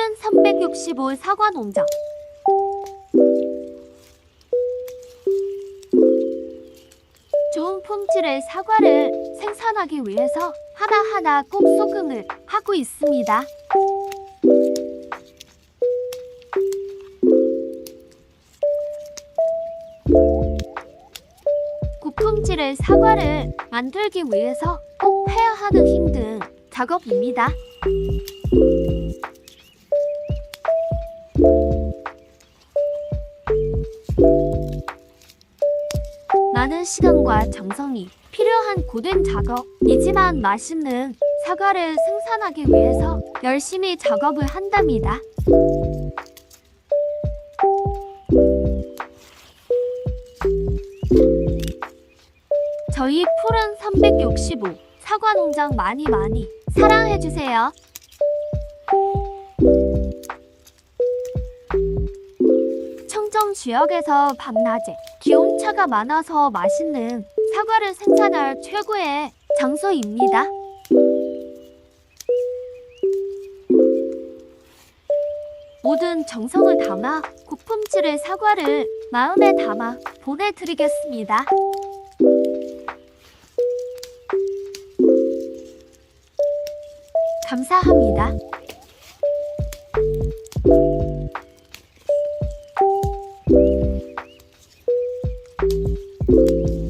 푸른 365 사과 농장. 좋은 품질의 사과를 생산하기 위해서 하나하나 꼭 소금을 하고 있습니다. 고품질의 사과를 만들기 위해서 꼭 해야 하는 힘든 작업입니다. 많은 시간과 정성이 필요한 고된 작업이지만 맛있는 사과를 생산하기 위해서 열심히 작업을 한답니다. 저희 푸른 365 사과 농장 많이 많이 사랑해 주세요. 청정 지역에서 밤낮에 기온 차가 많아서 맛있는 사과를 생산할 최고의 장소입니다. 모든 정성을 담아 고품질의 사과를 마음에 담아 보내드리겠습니다. 감사합니다. you